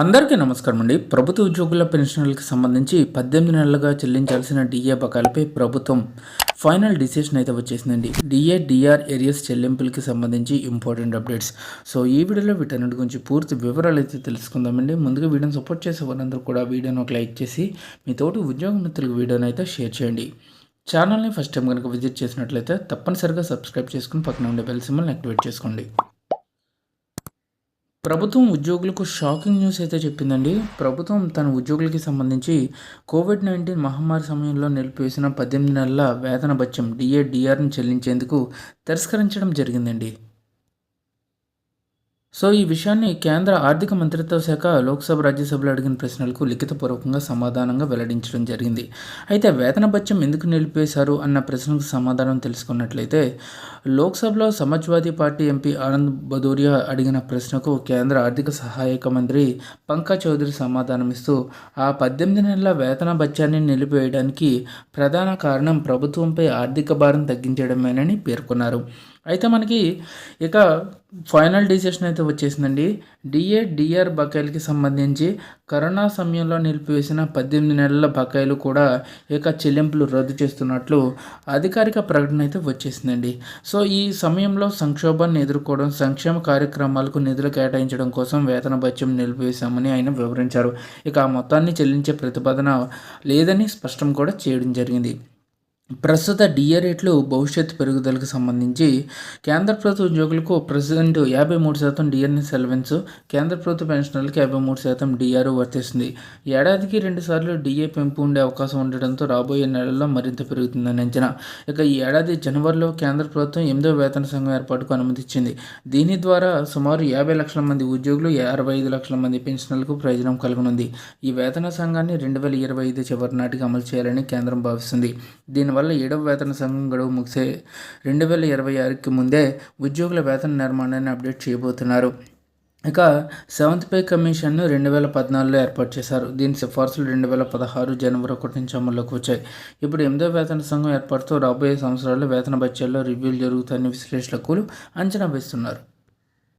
అందరికీ నమస్కారం అండి. ప్రభుత్వ ఉద్యోగుల పెన్షన్లకు సంబంధించి పద్దెనిమిది నెలలుగా చెల్లించాల్సిన డిఏ బకాయిలపై ప్రభుత్వం ఫైనల్ డిసిషన్ అయితే వచ్చేసిందండి. డిఏ డిఆర్ ఏరియస్ చెల్లింపులకి సంబంధించి ఇంపార్టెంట్ అప్డేట్స్. సో ఈ వీడియోలో వీటన్నిటి గురించి పూర్తి వివరాలు అయితే తెలుసుకుందామండి. ముందుగా వీడియోని సపోర్ట్ చేసే వారందరూ కూడా వీడియోని ఒక లైక్ చేసి మీ తోటి ఉద్యోగ మిత్రులకు వీడియోని అయితే షేర్ చేయండి. ఛానల్ని ఫస్ట్ టైం కనుక విజిట్ చేసినట్లయితే తప్పనిసరిగా సబ్స్క్రైబ్ చేసుకుని పక్కన ఉండే బెల్ సింబల్ని యాక్టివేట్ చేసుకోండి. ప్రభుత్వం ఉద్యోగులకు షాకింగ్ న్యూస్ అయితే చెప్పిందండి. ప్రభుత్వం తన ఉద్యోగులకి సంబంధించి కోవిడ్ నైన్టీన్ మహమ్మారి సమయంలో నిలిపివేసిన పద్దెనిమిది నెలల వేతన బత్యం డిఏ డిఆర్ని చెల్లించేందుకు తిరస్కరించడం జరిగిందండి. సో ఈ విషయాన్ని కేంద్ర ఆర్థిక మంత్రిత్వ శాఖ లోక్సభ రాజ్యసభలో అడిగిన ప్రశ్నలకు లిఖితపూర్వకంగా సమాధానంగా వెల్లడించడం జరిగింది. అయితే వేతన భత్యం ఎందుకు నిలిపేశారు అన్న ప్రశ్నకు సమాధానం తెలుసుకున్నట్లయితే లోక్సభలో సమాజ్వాదీ పార్టీ ఎంపీ ఆనంద్ భదూరియా అడిగిన ప్రశ్నకు కేంద్ర ఆర్థిక సహాయక మంత్రి పంకా చౌదరి సమాధానమిస్తూ ఆ పద్దెనిమిది నెలల వేతన భత్యాన్ని నిలిపివేయడానికి ప్రధాన కారణం ప్రభుత్వంపై ఆర్థిక భారం తగ్గించడమేనని పేర్కొన్నారు. అయితే మనకి ఇక ఫైనల్ డిసిషన్ అయితే వచ్చేసిందండి. డిఏ డిఆర్ బకాయిలకి సంబంధించి కరోనా సమయంలో నిలిపివేసిన పద్దెనిమిది నెలల బకాయిలు కూడా ఇక చెల్లింపులు రద్దు చేస్తున్నట్లు అధికారిక ప్రకటన అయితే వచ్చేసిందండి. సో ఈ సమయంలో సంక్షోభాన్ని ఎదుర్కోవడం సంక్షేమ కార్యక్రమాలకు నిధులు కేటాయించడం కోసం వేతన భత్యం నిలిపివేశామని ఆయన వివరించారు. ఇక ఆ మొత్తాన్ని చెల్లించే ప్రతిపాదన లేదని స్పష్టం కూడా చేయడం జరిగింది. ప్రస్తుత డిఏ రేట్లు భవిష్యత్ పెరుగుదలకు సంబంధించి కేంద్ర ప్రభుత్వ ఉద్యోగులకు ప్రెసిడెంట్ యాభై మూడు శాతం డిఎన్ఎస్ ఎలవెన్స్ కేంద్ర ప్రభుత్వ పెన్షనర్లకు యాభై మూడు శాతం డిఆర్ వర్తిస్తుంది. ఏడాదికి రెండు సార్లు డిఏ పెంపు ఉండే అవకాశం ఉండడంతో రాబోయే నెలల్లో మరింత పెరుగుతుందని అంచనా. ఇక ఈ ఏడాది జనవరిలో కేంద్ర ప్రభుత్వం ఎనిమిదో వేతన సంఘం ఏర్పాటుకు అనుమతిచ్చింది. దీని ద్వారా సుమారు యాభై లక్షల మంది ఉద్యోగులు అరవై ఐదు లక్షల మంది పెన్షనర్లకు ప్రయోజనం కలుగనుంది. ఈ వేతన సంఘాన్ని రెండు వేల ఇరవై ఐదు చివరి నాటికి అమలు చేయాలని కేంద్రం భావిస్తుంది. దీనివల్ల వల్ల ఏడవ వేతన సంఘం గడువు ముగిసే రెండు వేల ఇరవై ఆరుకి ముందే ఉద్యోగుల వేతన నిర్మాణాన్ని అప్డేట్ చేయబోతున్నారు. ఇక సెవెంత్ పే కమిషన్ను రెండు వేల పద్నాలుగులో ఏర్పాటు చేశారు. దీని సిఫార్సులు రెండు వేల పదహారు జనవరి ఒకటి నుంచి అమల్లోకి వచ్చాయి. ఇప్పుడు ఎనిమిదో వేతన సంఘం ఏర్పాటుతో రాబోయే సంవత్సరాల్లో వేతన బడ్జెట్లో రివ్యూలు జరుగుతాయని విశ్లేషకులు అంచనా వేస్తున్నారు.